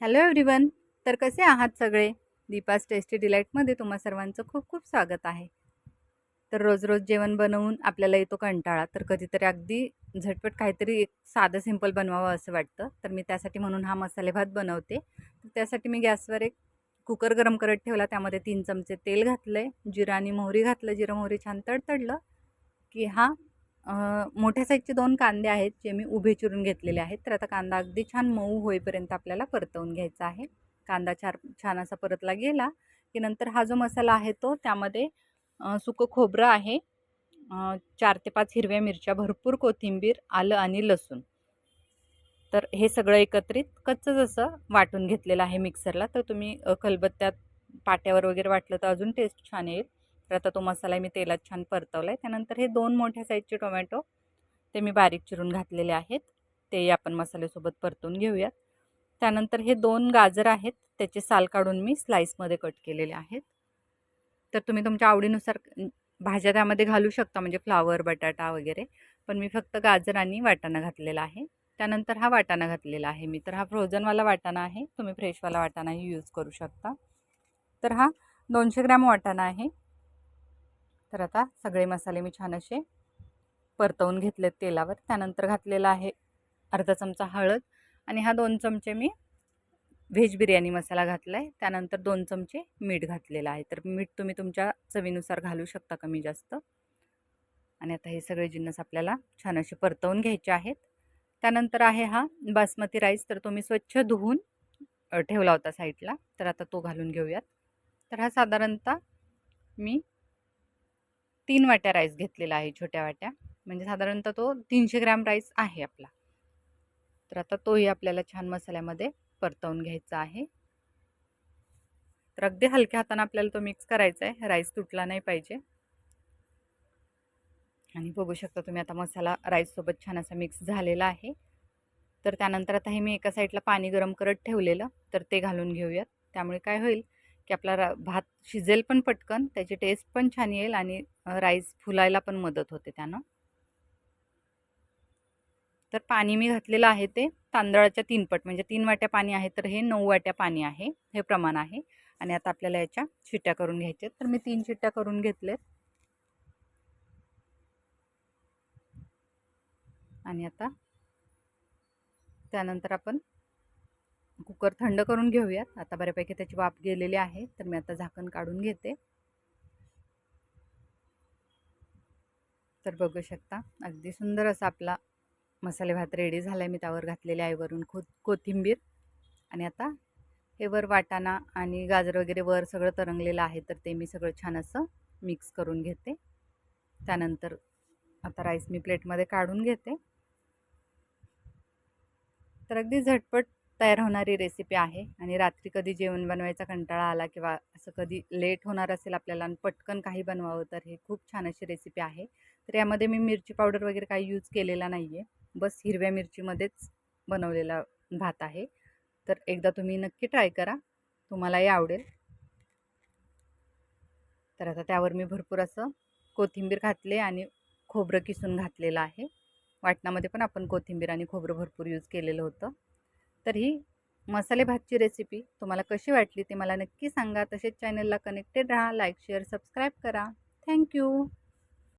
Hello everyone तर कसे आहात सगळे? दीपास टेस्टी डिलाईटमध्ये तुम्हा सर्वांचं खूप खूप स्वागत आहे. तर रोज रोज जेवण बनवून आपल्याला येतो कंटाळा तर कधीतरी अगदी झटपट काहीतरी एक साधं सिंपल बनवावं असं वाटतं. तर मी त्यासाठी म्हणून हा मसाले भात बनवते. तर त्यासाठी मी गॅसवर एक कुकर गरम करत ठेवला. त्यामध्ये तीन चमचे तेल घातलं आहे जिरं आणि मोहरी घातलं. जिरं मोहरी छान तडतडलं की हा मोठ्या साईजचे दोन कांदे आहेत जे मी उभे चिरून घेतलेले आहेत. तर आता कांदा अगदी छान मऊ होईपर्यंत आपल्याला परतवून घ्यायचा आहे. कांदा चार छान असा परतला गेला की नंतर हा जो मसाला आहे तो त्यामध्ये सुकं खोबरं आहे. चार ते पाच हिरव्या मिरच्या भरपूर कोथिंबीर आलं आणि लसूण. तर हे सगळं एकत्रित कच्चं जसं वाटून घेतलेलं आहे मिक्सरला तर तुम्ही कलबत्त्यात खलबत्त्यात पाट्यावर वगैरे वाटलं तर अजून टेस्ट छान येईल. तर आता तो मसाला मी तेलात छान परतवला आहे त्यानंतर हे दोन मोठ्या साईजचे टोमॅटो ते मी बारीक चिरून घातलेले आहेत. ते आपण मसाल्यासोबत परतून घेऊयात. त्यानंतर हे दोन गाजर आहेत. त्याचे साल काढून मी स्लाईसमध्ये कट केलेले आहेत. तर तुम्ही तुमच्या आवडीनुसार भाज्या त्यामध्ये घालू शकता म्हणजे फ्लावर बटाटा वगैरे. पण मी फक्त गाजर आणि वाटाणा घातलेला आहे. त्यानंतर हा वाटाणा घातलेला आहे मी. तर हा फ्रोझनवाला वाटाणा आहे. तुम्ही फ्रेशवाला वाटाणाही यूज करू शकता. तर हा दोनशे ग्रॅम वाटाणा आहे. तर आता सगळे मसाले मी छान असे परतवून घेतलेत तेलावर. त्यानंतर घातलेला आहे अर्धा चमचा हळद आणि हा दोन चमचे मी व्हेज बिर्याणी मसाला घातला आहे त्यानंतर दोन चमचे मीठ घातलेलं आहे. तर मीठ तुम्ही तुमच्या चवीनुसार घालू शकता कमी जास्त. आणि आता हे सगळे जिन्नस आपल्याला छान असे परतवून घ्यायचे आहेत. त्यानंतर आहे हा बासमती राईस. तर तो मी स्वच्छ धुवून ठेवला होता साईडला. तर आता तो घालून घेऊयात. तर हा साधारणतः मी तीन वाट्या राईस घेतलेला आहे छोट्या वाट्या. म्हणजे साधारणतः तो तीनशे ग्रॅम राईस आहे आपला. तर आता तोही आपल्याला छान मसाल्यामध्ये परतवून घ्यायचा आहे. तर अगदी हलक्या हाताने आपल्याला तो मिक्स करायचा आहे. राईस तुटला नाही पाहिजे. आणि बघू शकता तुम्ही आता मसाला राईससोबत छान असा मिक्स झालेला आहे. तर त्यानंतर आता हे मी एका साईडला पाणी गरम करत ठेवलेलं. तर ते घालून घेऊयात. त्यामुळे काय होईल? की आपला रा भात शिजेल पण पटकन त्याची टेस्ट पण छान येईल आणि राईस फुलायला पण मदत होते त्यानं. तर पाणी मी घातलेलं आहे ते तांदळाच्या तीन पट म्हणजे तीन वाट्या पाणी आहे तर हे नऊ वाट्या पाणी आहे हे प्रमाण आहे. आणि आता आपल्याला याच्या शिट्ट्या करून घ्यायच्या तर मी तीन शिट्ट्या करून घेतलेत. आणि आता त्यानंतर आपण कुकर थंड करून घेऊयात. आता बऱ्यापैकी त्याची वाफ गेलेली आहे तर मी आता झाकण काढून घेते. तर बघू शकता अगदी सुंदर असा आपला मसाले भात रेडी झाला आहे मी त्यावर घातलेले आहे वरून खो कोथिंबीर. आणि आता हे वर वाटाणा आणि गाजर वगैरे वर सगळं तरंगलेलं आहे तर ते मी सगळं छान असं मिक्स करून घेते. त्यानंतर आता राईस मी प्लेटमध्ये काढून घेते. तर अगदी झटपट तयार होणारी रेसिपी आहे आणि रात्री कधी जेवण बनवायचा कंटाळा आला किंवा असं कधी लेट होणार असेल आपल्याला आणि पटकन काही बनवावं तर हे खूप छान अशी रेसिपी आहे. तर यामध्ये मी मिरची पावडर वगैरे काही यूज केलेला नाही आहे बस हिरव्या मिरचीमध्येच बनवलेला भात आहे. तर एकदा तुम्ही नक्की ट्राय करा. तुम्हालाही आवडेल. तर आता त्यावर मी भरपूर असं कोथिंबीर घातले आणि खोबरं किसून घातलेलं आहे. वाटणामध्ये पण आपण कोथिंबीर आणि खोबरं भरपूर यूज केलेलं होतं. तर ही मसाले भातची रेसिपी तुम्हाला कशी वाटली ते मला नक्की सांगा. तसेच चॅनलला कनेक्टेड राहा लाईक शेअर सबस्क्राईब करा. Thank you